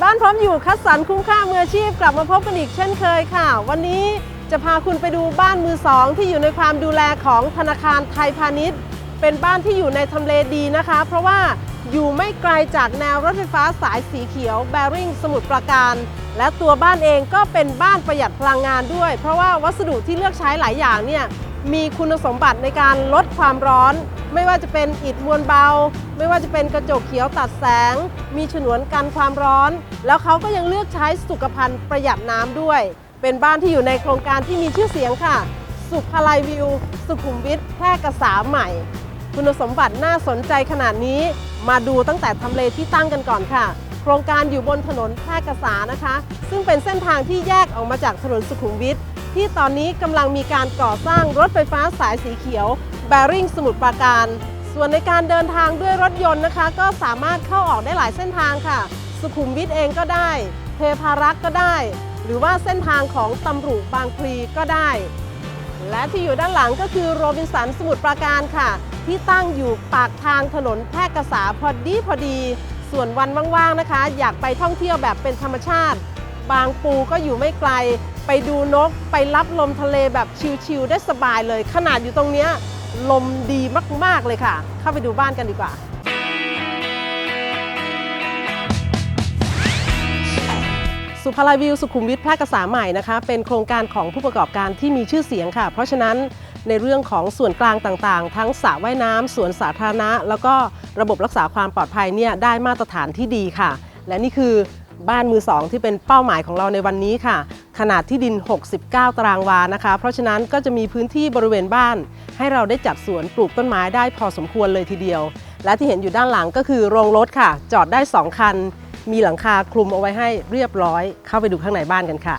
บ้านพร้อมอยู่คัดสรรคุ้มค่ามืออาชีพกลับมาพบกันอีกเช่นเคยค่ะ วันนี้จะพาคุณไปดูบ้านมือสองที่อยู่ในความดูแลของธนาคารไทยพาณิชย์ เป็นบ้านที่อยู่ในทำเลดีนะคะ เพราะว่าอยู่ไม่ไกลจากแนวรถไฟฟ้าสายสีเขียวแบริ่งสมุทรปราการ และตัวบ้านเองก็เป็นบ้านประหยัดพลังงานด้วย เพราะว่าวัสดุที่เลือกใช้หลายอย่างเนี่ย มีคุณสมบัติในการลดความร้อน ไม่ว่าจะเป็นอิฐมวลเบา ไม่ว่าจะเป็นกระจกเขียวตัดแสง มีฉนวนกันความร้อน แล้วเขาก็ยังเลือกใช้สุขภัณฑ์ประหยัดน้ำด้วย เป็นบ้านที่อยู่ในโครงการที่มีชื่อเสียงค่ะ สุภาลัยวิว สุขุมวิทแพร่กษาใหม่ คุณสมบัติน่าสนใจขนาดนี้ มาดูตั้งแต่ทำเลที่ตั้งกันก่อนค่ะโครงการอยู่บนถนนแพร่กษานะคะ ซึ่งเป็นเส้นทางที่แยกออกมาจากถนนสุขุมวิท ที่ตอนนี้กำลังมีการก่อสร้างรถไฟฟ้าสายสีเขียวแบริ่งสมุทรปราการ ส่วนในการเดินทางด้วยรถยนต์นะคะ ก็สามารถเข้าออกได้หลายเส้นทางค่ะ สุขุมวิทเองก็ได้ เทพารักษ์ก็ได้ หรือว่าเส้นทางของตำรุบางพลีก็ได้ และที่อยู่ด้านหลังก็คือโรบินสันสมุทรปราการค่ะ ที่ตั้งอยู่ปากทางถนนแพร่กษาพอดีพอดี ส่วนวันว่างๆนะคะ อยากไปท่องเที่ยวแบบเป็นธรรมชาติ บางปูก็อยู่ไม่ไกล ไปดูนกไปรับลมทะเลแบบชิลๆได้สบายเลย ขนาดอยู่ตรงเนี้ยลมดีมากๆเลยค่ะ เข้าไปดูบ้านกันดีกว่าสุภาลัยวิวสุขุมวิทแพร่กษาใหม่นะคะเป็นโครงการของผู้ประกอบการที่มีชื่อเสียงค่ะ เพราะฉะนั้นในเรื่องของส่วนกลางต่างๆ ทั้งสระว่ายน้ำสวนสาธารณะ แล้วก็ระบบรักษาความปลอดภัยเนี่ยได้มาตรฐานที่ดีค่ะ และนี่คือบ้านมือสองที่เป็นเป้าหมายของเราในวันนี้ค่ะ ขนาดที่ดิน 69 ตารางวานะคะ เพราะฉะนั้นก็จะมีพื้นที่บริเวณบ้าน ให้เราได้จัดสวนปลูกต้นไม้ได้พอสมควรเลยทีเดียว และที่เห็นอยู่ด้านหลังก็คือโรงรถค่ะ จอดได้ 2 คัน มีหลังคาคลุมเอาไว้ให้เรียบร้อย เข้าไปดูข้างในบ้านกันค่ะ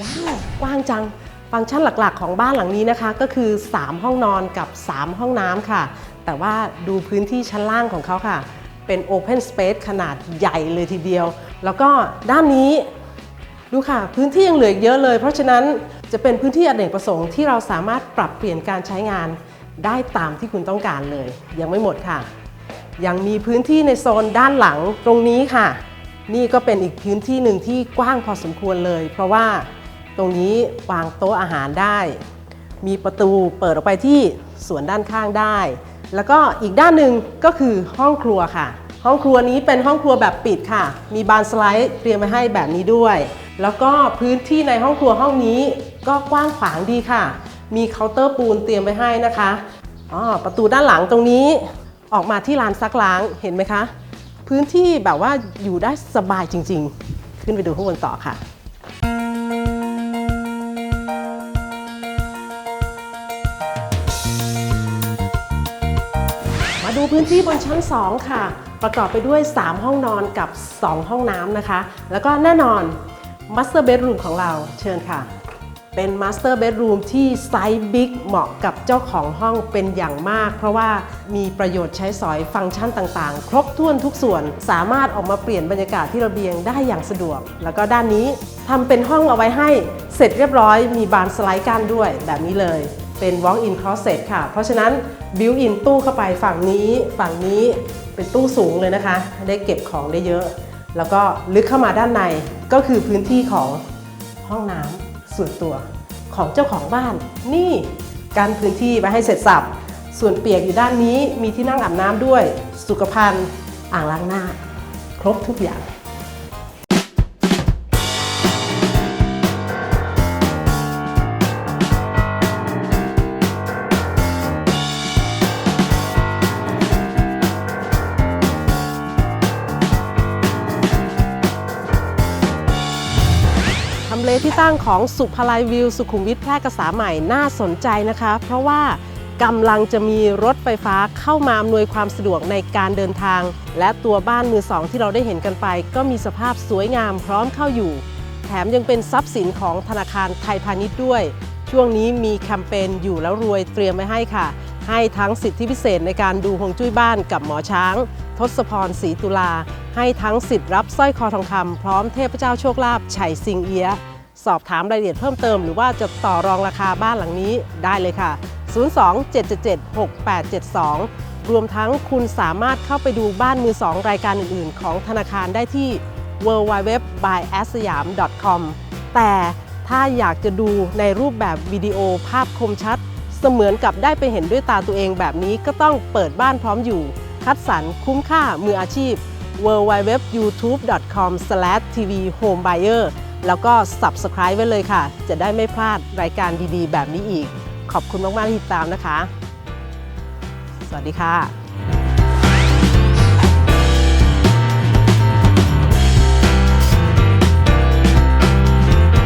ว้าวกว้างจัง ฟังก์ชันหลักๆ ของบ้านหลังนี้นะคะ ก็คือ 3 ห้องนอนกับ 3 ห้องน้ำค่ะ แต่ว่าดูพื้นที่ชั้นล่างของเขาค่ะ เป็น Open Space ขนาดใหญ่เลยทีเดียว แล้วก็ด้านนี้ดูค่ะ พื้นที่ยังเหลืออีกเยอะเลย เพราะฉะนั้นจะเป็นพื้นที่อเนกประสงค์ที่เราสามารถปรับเปลี่ยนการใช้งานได้ตามที่คุณต้องการเลย ยังไม่หมดค่ะ ยังมีพื้นที่ในโซนด้านหลังตรงนี้ค่ะ นี่ก็เป็นอีกพื้นที่หนึ่งที่กว้างพอสมควรเลย เพราะว่าตรงนี้วางโต๊ะอาหารได้ มีประตูเปิดออกไปที่สวนด้านข้างได้ แล้วก็อีกด้านหนึ่งก็คือห้องครัวค่ะ ห้องครัวนี้เป็นห้องครัวแบบปิดค่ะ มีบานสไลด์เตรียมไว้ให้แบบนี้ด้วย แล้วก็พื้นที่ในห้องครัวห้องนี้ก็กว้างขวางดีค่ะ มีเคาน์เตอร์ปูนเตรียมไว้ให้นะคะอ๋อประตูด้านหลังตรงนี้ออกมาที่ลานซักล้างเห็นไหมคะ พื้นที่แบบว่าอยู่ได้สบายจริง ๆ ขึ้นไปดูข้างบนต่อค่ะ มาดูพื้นที่บนชั้น 2 ค่ะ ประกอบไปด้วย 3 ห้องนอนกับ 2 ห้องน้ำนะคะ แล้วก็แน่นอน Master Bedroom ของเราเชิญค่ะ เป็น Master Bedroom ที่ไซส์บิ๊กเหมาะกับเจ้าของห้องเป็นอย่างมาก เพราะว่ามีประโยชน์ใช้สอยฟังก์ชันต่างๆ ครบถ้วนทุกส่วนสามารถออกมาเปลี่ยนบรรยากาศที่ระเบียงได้อย่างสะดวก แล้วก็ด้านนี้ทำเป็นห้องเอาไว้ให้เสร็จเรียบร้อยมีบานสไลด์กั้นด้วยแบบนี้เลย เป็น walk-in closet ค่ะ เพราะฉะนั้น built-in ตู้เข้าไปฝั่งนี้ฝั่งนี้เป็นตู้สูงเลยนะคะ ได้เก็บของได้เยอะ แล้วก็ลึกเข้ามาด้านในก็คือพื้นที่ของห้องน้ำส่วนตัวของเจ้าของบ้าน นี่การพื้นที่ไว้ให้เสร็จสับ ส่วนเปียกอยู่ด้านนี้มีที่นั่งอาบน้ำด้วย สุขภัณฑ์อ่างล้างหน้า ครบทุกอย่างำเลที่ตั้งของสุภาลัยวิวสุขุมวิทแพร่กษาใหม่น่าสนใจนะคะ เพราะว่ากำลังจะมีรถไฟฟ้าเข้ามาอำนวยความสะดวกในการเดินทาง และตัวบ้านมือสองที่เราได้เห็นกันไป ก็มีสภาพสวยงามพร้อมเข้าอยู่ แถมยังเป็นทรัพย์สินของธนาคารไทยพาณิชย์ด้วย ช่วงนี้มีแคมเปญอยู่แล้วรวยเตรียมไว้ให้ค่ะ ให้ทั้งสิทธิพิเศษในการดูฮวงจุ้ยบ้านกับหมอช้าง ทศพรศรีตุลาให้ทั้งสิทธิ์รับสร้อยคอทองคำพร้อมเทพเจ้าโชคลาภไฉสิงเอียะ สอบถามรายละเอียดเพิ่มเติมหรือว่าจะต่อรองราคาบ้านหลังนี้ได้เลยค่ะ 02 777 6872รรวมทั้งคุณสามารถเข้าไปดูบ้านมือสองรายการอื่นๆ ของธนาคารได้ที่ w w w b y a s y a m c o m แต่ถ้าอยากจะดูในรูปแบบวิดีโอภาพคมชัด เสมือนกับได้ไปเห็นด้วยตาตัวเองแบบนี้ก็ต้องเปิดบ้านพร้อมอยู่ คัดสรรคุ้มค่ามืออาชีพ w w w y o u t u b e c o m t v h o m e b u y e r แล้วก็ Subscribe ไว้เลยค่ะ จะได้ไม่พลาดรายการดีๆ แบบนี้อีก ขอบคุณมากๆที่ติดตามนะคะ สวัสดีค่ะ